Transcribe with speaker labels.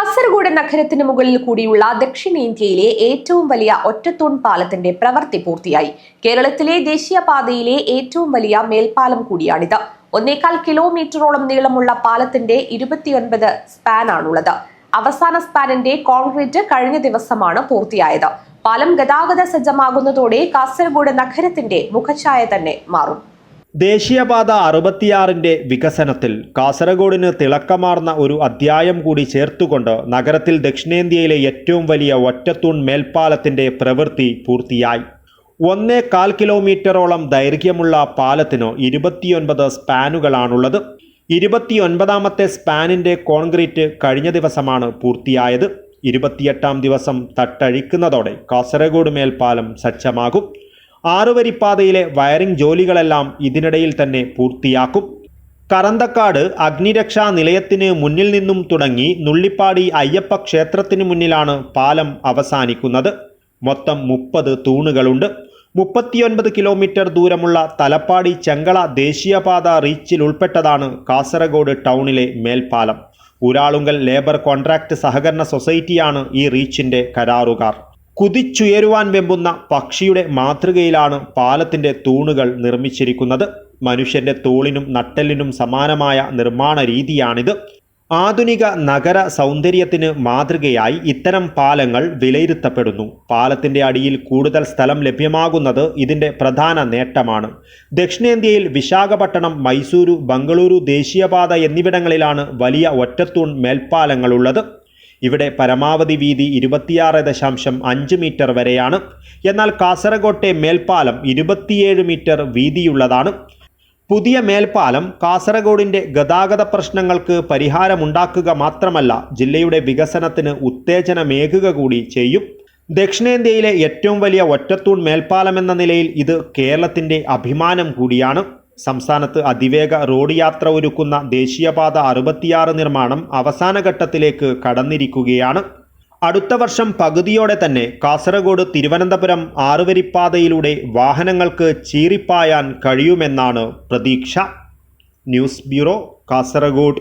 Speaker 1: കാസർഗോഡ് നഗരത്തിന് മുകളിൽ കൂടിയുള്ള ദക്ഷിണേന്ത്യയിലെ ഏറ്റവും വലിയ ഒറ്റത്തൂൺ പാലത്തിന്റെ പ്രവൃത്തി പൂർത്തിയായി. കേരളത്തിലെ ദേശീയപാതയിലെ ഏറ്റവും വലിയ മേൽപ്പാലം കൂടിയാണിത്. ഒന്നേകാൽ കിലോമീറ്ററോളം നീളമുള്ള പാലത്തിന്റെ ഇരുപത്തിയൊൻപത് സ്പാനാണുള്ളത്. അവസാന സ്പാനിന്റെ കോൺക്രീറ്റ് കഴിഞ്ഞ ദിവസമാണ് പൂർത്തിയായത്. പാലം ഗതാഗത സജ്ജമാകുന്നതോടെ കാസർഗോഡ് നഗരത്തിന്റെ മുഖഛായ തന്നെ മാറും.
Speaker 2: ദേശീയപാത അറുപത്തിയാറിന്റെ വികസനത്തിൽ കാസർഗോഡിന് തിളക്കമാർന്ന ഒരു അധ്യായം കൂടി ചേർത്തുകൊണ്ട് നഗരത്തിൽ ദക്ഷിണേന്ത്യയിലെ ഏറ്റവും വലിയ ഒറ്റത്തൂൺ മേൽപ്പാലത്തിന്റെ പ്രവൃത്തി പൂർത്തിയായി. ഒന്നേ കാൽ കിലോമീറ്ററോളം ദൈർഘ്യമുള്ള പാലത്തിന് ഇരുപത്തിയൊൻപത് സ്പാനുകളാണുള്ളത്. ഇരുപത്തിയൊൻപതാമത്തെ സ്പാനിന്റെ കോൺക്രീറ്റ് കഴിഞ്ഞ ദിവസമാണ് പൂർത്തിയായത്. ഇരുപത്തിയെട്ടാം ദിവസം തട്ടഴിക്കുന്നതോടെ കാസർഗോഡ് മേൽപ്പാലം സജ്ജമാകും. ആറുവരിപ്പാതയിലെ വയറിംഗ് ജോലികളെല്ലാം ഇതിനിടയിൽ തന്നെ പൂർത്തിയാക്കും. കറന്തക്കാട് അഗ്നിരക്ഷാ നിലയത്തിന് മുന്നിൽ നിന്നും തുടങ്ങി നുള്ളിപ്പാടി അയ്യപ്പ ക്ഷേത്രത്തിന് മുന്നിലാണ് പാലം അവസാനിക്കുന്നത്. മൊത്തം മുപ്പത് തൂണുകളുണ്ട്. മുപ്പത്തിയൊൻപത് കിലോമീറ്റർ ദൂരമുള്ള തലപ്പാടി ചെങ്കള ദേശീയപാത റീച്ചിൽ ഉൾപ്പെട്ടതാണ് കാസർഗോഡ് ടൗണിലെ മേൽപ്പാലം. ഊരാളുങ്കൽ ലേബർ കോൺട്രാക്ട് സഹകരണ സൊസൈറ്റിയാണ് ഈ റീച്ചിന്റെ കരാറുകാർ. കുതിച്ചുയരുവാൻ വെമ്പുന്ന പക്ഷിയുടെ മാതൃകയിലാണ് പാലത്തിന്റെ തൂണുകൾ നിർമ്മിച്ചിരിക്കുന്നത്. മനുഷ്യന്റെ തോളിനും നട്ടെല്ലിനും സമാനമായ നിർമ്മാണ രീതിയാണിത്. ആധുനിക നഗര സൗന്ദര്യത്തിന് മാതൃകയായി ഇത്തരം പാലങ്ങൾ വിലയിരുത്തപ്പെടുന്നു. പാലത്തിന്റെ അടിയിൽ കൂടുതൽ സ്ഥലം ലഭ്യമാകുന്നത് ഇതിന്റെ പ്രധാന നേട്ടമാണ്. ദക്ഷിണേന്ത്യയിൽ വിശാഖപട്ടണം മൈസൂരു ബംഗളൂരു ദേശീയപാത എന്നിവിടങ്ങളിലാണ് വലിയ ഒറ്റത്തൂൺ മേൽപ്പാലങ്ങളുള്ളത്. ഇവിടെ പരമാവധി വീതി ഇരുപത്തിയാറ് ദശാംശം അഞ്ച് മീറ്റർ വരെയാണ്. എന്നാൽ കാസർഗോട്ടെ മേൽപ്പാലം ഇരുപത്തിയേഴ് മീറ്റർ വീതിയുള്ളതാണ്. പുതിയ മേൽപ്പാലം കാസർഗോഡിന്റെ ഗതാഗത പ്രശ്നങ്ങൾക്ക് പരിഹാരമുണ്ടാക്കുക മാത്രമല്ല ജില്ലയുടെ വികസനത്തിന് ഉത്തേജനമേകുക കൂടി ചെയ്യും. ദക്ഷിണേന്ത്യയിലെ ഏറ്റവും വലിയ ഒറ്റത്തൂൺ മേൽപ്പാലം എന്ന നിലയിൽ ഇത് കേരളത്തിന്റെ അഭിമാനം കൂടിയാണ്. സംസ്ഥാനത്ത് അതിവേഗ റോഡ് യാത്ര ഒരുക്കുന്ന ദേശീയപാത അറുപത്തിയാറ് നിർമ്മാണം അവസാന ഘട്ടത്തിലേക്ക് കടന്നിരിക്കുകയാണ്. അടുത്ത വർഷം പകുതിയോടെ തന്നെ കാസർഗോഡ് തിരുവനന്തപുരം ആറുവരിപ്പാതയിലൂടെ വാഹനങ്ങൾക്ക് ചീറിപ്പായാൻ കഴിയുമെന്നാണ് പ്രതീക്ഷ. News bureau Kasaragod.